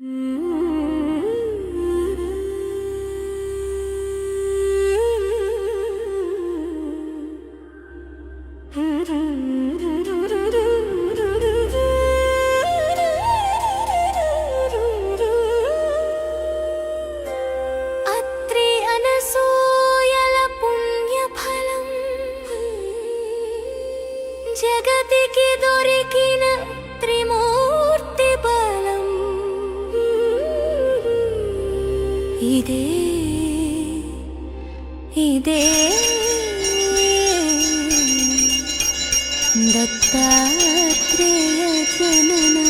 Mm. കണ്ടെത്താത്രേയ ജനനം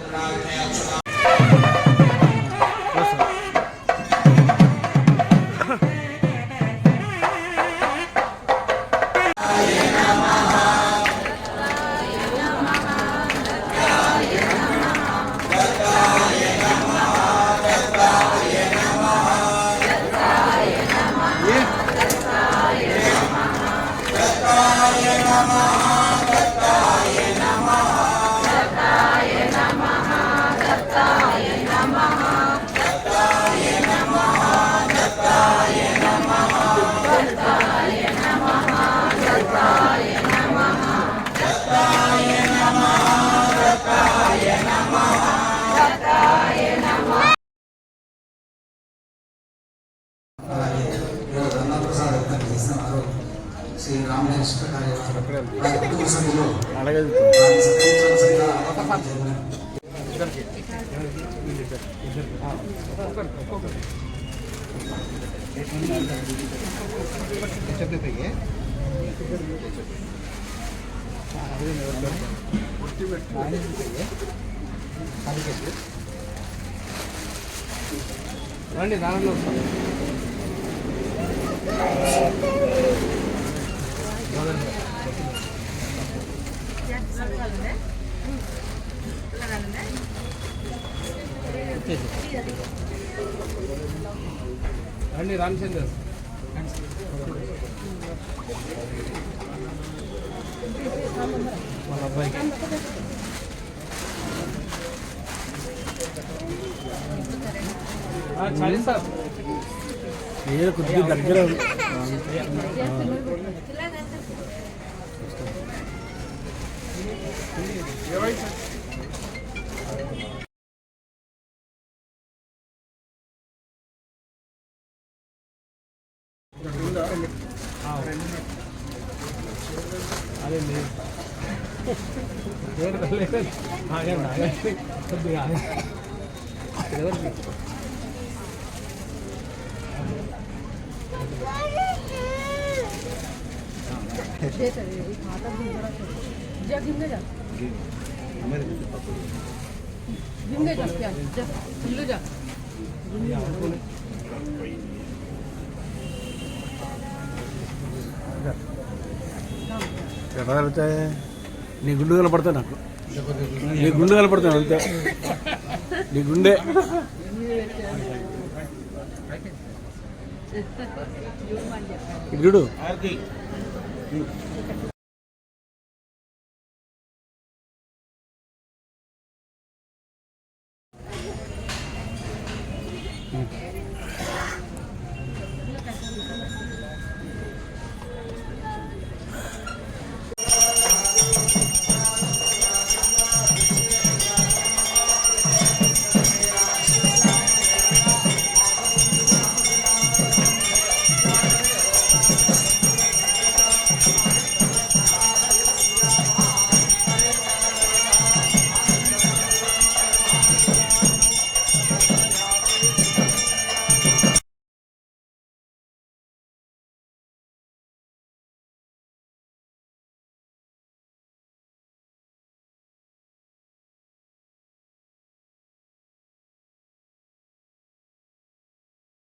అలాగే రండి దానిలో రండి రామచంద్ర వాళ్ళ అబ్బాయికి ఏదో కొద్దిగా దగ్గర నీ గుండు కనపడతాయి నాకు. నీ గుండు కనపడతాను అంతే. నీ గుండె. ఇటు చూడు.